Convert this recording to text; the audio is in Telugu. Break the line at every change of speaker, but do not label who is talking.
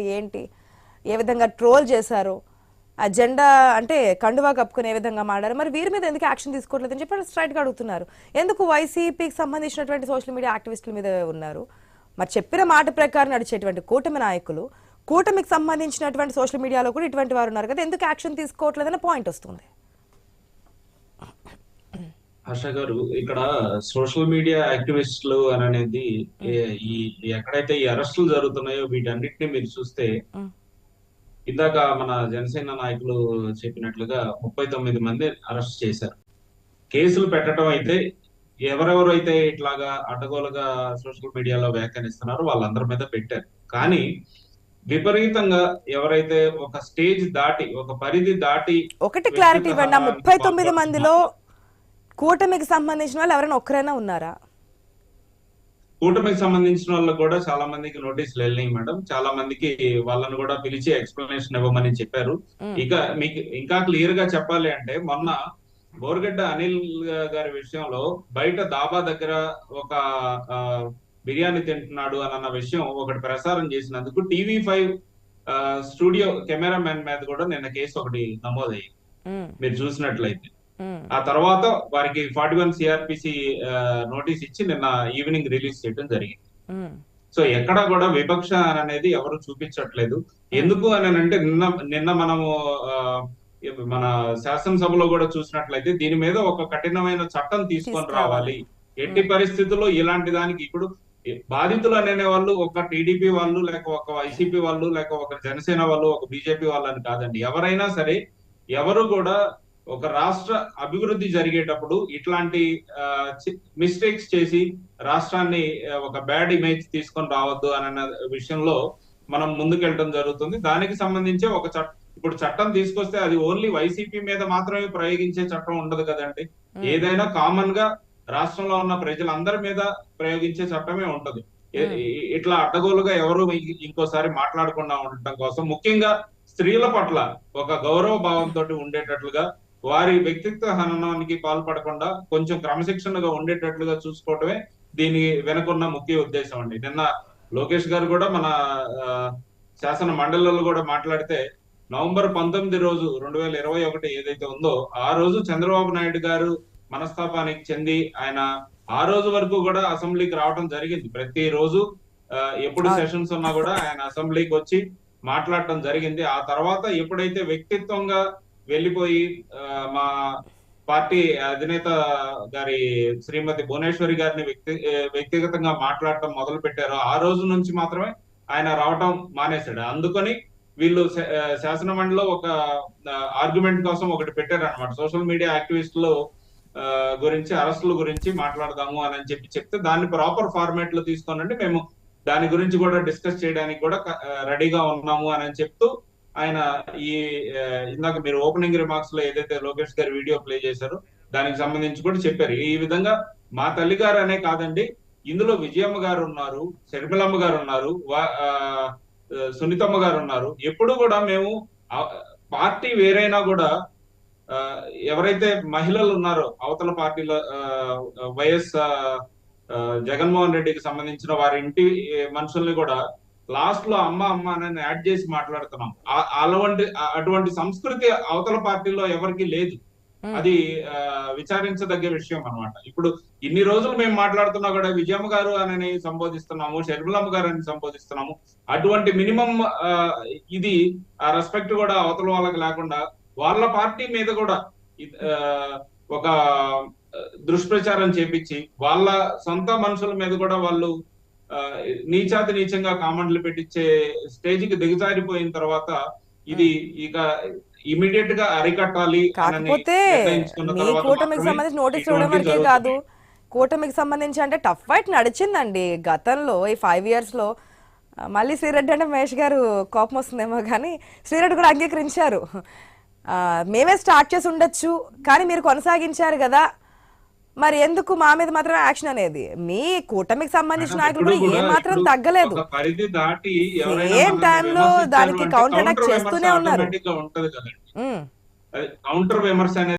ఏంటి? ఏ విధంగా ట్రోల్ చేశారు? అజెండా అంటే కండువా కప్పుకునే ఏ విధంగా మాడారు. మరి వీరి మీద ఎందుకు యాక్షన్ తీసుకోవట్లేదు అని చెప్పి స్ట్రైట్గా అడుగుతున్నారు. ఎందుకు వైసీపీకి సంబంధించినటువంటి సోషల్ మీడియా యాక్టివిస్టుల మీద ఉన్నారు? మరి చెప్పిన మాట ప్రకారం నడిచేటువంటి కూటమి నాయకులు కూటమికి సంబంధించినటువంటి సోషల్ మీడియాలో కూడా ఇటువంటి వారు ఉన్నారు కదా ఎందుకు యాక్షన్ తీసుకోవట్లేదనే పాయింట్ వస్తుంది.
హర్ష గారు ఇక్కడ సోషల్ మీడియా యాక్టివిస్టులు అని అనేది ఈ ఎక్కడైతే ఈ అరెస్టులు జరుగుతున్నాయో వీటన్నిటిని మీరు చూస్తే. ఇందాక మన జనసేన నాయకులు చెప్పినట్లుగా ముప్పై తొమ్మిది మంది అరెస్ట్ చేశారు కేసులు పెట్టడం అయితే ఎవరెవరైతే ఇట్లాగా అడ్డగోలుగా సోషల్ మీడియాలో వ్యాఖ్యానిస్తున్నారో వాళ్ళందరి మీద పెట్టారు కానీ విపరీతంగా ఎవరైతే ఒక స్టేజ్ దాటి ఒక పరిధి దాటి
ఒకటి క్లారిటీ ఇవ్వండి ముప్పై తొమ్మిది. మందిలో కూటమికి సంబంధించిన వాళ్ళు ఎవరైనా ఒక్కరైనా ఉన్నారా?
కూటమికి సంబంధించిన వాళ్ళకి కూడా చాలా మందికి నోటీసులు వెళ్ళినాయి మేడం. చాలా మందికి వాళ్ళని కూడా పిలిచి ఎక్స్ప్లెనేషన్ ఇవ్వమని చెప్పారు. ఇక మీకు ఇంకా క్లియర్గా చెప్పాలి అంటే మొన్న బోర్గడ్డ అనిల్ గారి విషయంలో బయట దాబా దగ్గర ఒక బిర్యానీ తింటున్నాడు అని అన్న విషయం ఒకటి ప్రసారం చేసినందుకు టీవీ ఫైవ్ స్టూడియో కెమెరామెన్ మీద కూడా నిన్న కేసు ఒకటి నమోదయ్యింది. మీరు చూసినట్లయితే. ఆ తర్వాత వారికి ఫార్టీ వన్ సిఆర్పిసి నోటీస్ ఇచ్చి నిన్న ఈవినింగ్ రిలీజ్ చేయడం జరిగింది.
మ్,
సో ఎక్కడ కూడా వివక్ష అనేది ఎవరు చూపించట్లేదు. ఎందుకు అని అంటే నిన్న నిన్న మనము మన శాసనసభలో కూడా చూసినట్లయితే దీని మీద ఒక కఠినమైన చట్టం తీసుకొని. రావాలి. ఎట్టి పరిస్థితుల్లో ఇలాంటి దానికి ఇప్పుడు బాధితులు అనే వాళ్ళు ఒక టీడీపీ వాళ్ళు లేక ఒక వైసీపీ వాళ్ళు లేక ఒక జనసేన వాళ్ళు ఒక బీజేపీ వాళ్ళు అని కాదండి. ఎవరైనా సరే ఎవరు కూడా ఒక రాష్ట్ర అభివృద్ధి జరిగేటప్పుడు ఇట్లాంటి మిస్టేక్స్ చేసి రాష్ట్రాన్ని ఒక బ్యాడ్ ఇమేజ్ తీసుకొని రావద్దు అన్న విషయంలో మనం ముందుకెళ్ళడం జరుగుతుంది. దానికి సంబంధించి ఒక చట్టం ఇప్పుడు చట్టం తీసుకొస్తే అది ఓన్లీ వైసీపీ మీద మాత్రమే ప్రయోగించే చట్టం ఉండదు కదండి. ఏదైనా కామన్గా రాష్ట్రంలో ఉన్న ప్రజలందరి మీద ప్రయోగించే చట్టమే ఉంటది ఇట్లా అడ్డగోలుగా ఎవరు ఇంకోసారి మాట్లాడకుండా ఉండటం కోసం ముఖ్యంగా స్త్రీల పట్ల ఒక గౌరవ భావంతో ఉండేటట్లుగా వారి వ్యక్తిత్వ హననానికి పాల్పడకుండా కొంచెం క్రమశిక్షణగా ఉండేటట్లుగా చూసుకోవటమే దీని వెనుకున్న ముఖ్య ఉద్దేశం అండి. నిన్న లోకేష్ గారు కూడా మన ఆ, శాసన మండలిలో కూడా మాట్లాడితే నవంబర్ పంతొమ్మిది రోజు రెండు వేల ఇరవై ఒకటి ఏదైతే ఉందో ఆ రోజు చంద్రబాబు నాయుడు గారు మనస్తాపానికి చెంది ఆయన ఆ రోజు వరకు కూడా అసెంబ్లీకి రావడం జరిగింది. ప్రతి రోజు ఎప్పుడు సెషన్స్ ఉన్నా కూడా ఆయన అసెంబ్లీకి వచ్చి మాట్లాడటం జరిగింది. ఆ తర్వాత ఎప్పుడైతే వ్యక్తిత్వంగా వెళ్ళిపోయి మా పార్టీ అధినేత గారి శ్రీమతి భువనేశ్వరి గారిని వ్యక్తి వ్యక్తిగతంగా మాట్లాడటం మొదలు పెట్టారో ఆ రోజు నుంచి మాత్రమే ఆయన రావటం మానేశాడు. అందుకని వీళ్ళు శా- శాసన మండలిలో ఒక ఆర్గ్యుమెంట్ కోసం ఒకటి పెట్టారు అనమాట సోషల్ మీడియా యాక్టివిస్టులు గురించి అరెస్టుల గురించి మాట్లాడదాము అని చెప్పి చెప్తే దాన్ని ప్రాపర్ ఫార్మాట్లో తీసుకోనండి. మేము దాని గురించి కూడా డిస్కస్ చేయడానికి కూడా రెడీగా ఉన్నాము అని చెప్తూ ఆయన ఈ ఇందాక మీరు ఓపెనింగ్ రిమార్క్స్లో ఏదైతే లోకేష్ గారి వీడియో ప్లే చేశారో దానికి సంబంధించి కూడా చెప్పారు. ఈ విధంగా మా తల్లి గారు అనే కాదండి ఇందులో విజయమ్మ గారు ఉన్నారు శర్మిలమ్మ గారు ఉన్నారు వా- ఆ, సునీతమ్మ గారు ఉన్నారు. ఎప్పుడు కూడా మేము పార్టీ వేరైనా కూడా ఎవరైతే మహిళలు ఉన్నారో అవతల పార్టీలో వైఎస్ జగన్మోహన్ రెడ్డికి సంబంధించిన వారి ఇంటి మనుషుల్ని కూడా లాస్ట్లో అమ్మ అమ్మ అని యాడ్ చేసి మాట్లాడుతున్నాం. అటువంటి అటువంటి సంస్కృతి అవతల పార్టీలో ఎవరికి లేదు.
మ్.
అది విచారించదగ్గ విషయం అన్నమాట. ఇప్పుడు ఇన్ని రోజులు మేము మాట్లాడుతున్నా కూడా విజయమ్మ గారు అని సంబోధిస్తున్నాము షర్మిలమ్మ గారు అని సంబోధిస్తున్నాము. అటువంటి మినిమం ఇది ఆ రెస్పెక్ట్ కూడా అవతల వాళ్ళకి లేకుండా వాళ్ళ పార్టీ మీద కూడా ఒక దుష్ప్రచారం చేపించి వాళ్ళ సొంత మనుషుల మీద కూడా వాళ్ళు నీచాతి నీచంగా కామెంట్లు పెట్టించే స్టేజ్కి దిగజారిపోయిన తర్వాత ఇది ఇక ఇమీడియట్గా అరికట్టాలి
కాకపోతే మీ కూటమికి సంబంధించి నోటీస్ ఇవ్వడం వరకే. కాదు. కూటమికి సంబంధించి అంటే టఫ్ ఫైట్ నడిచిందండి. గతంలో ఈ ఫైవ్ ఇయర్స్లో మళ్ళీ శ్రీరెడ్డి అంటే మహేష్ గారు కోపం వస్తుందేమో కానీ శ్రీరెడ్డి కూడా అంగీకరించారు. మేమే స్టార్ట్ చేసి ఉండొచ్చు కానీ మీరు కొనసాగించారు కదా. మరి ఎందుకు మా మీద మాత్రం యాక్షన్ అనేది? మీ కూటమికి సంబంధించిన నాయకులు కూడా ఏ మాత్రం తగ్గలేదు.
ఒక పరిధి దాటి ఎవరైనా
Same
మనల్ని
time లో
విమర్శించారు
దానికి
అంటే
counter attack
counter విమర్శ
చేస్తూనే ఉన్నారు.
కౌంటర్ విమర్శ అనేది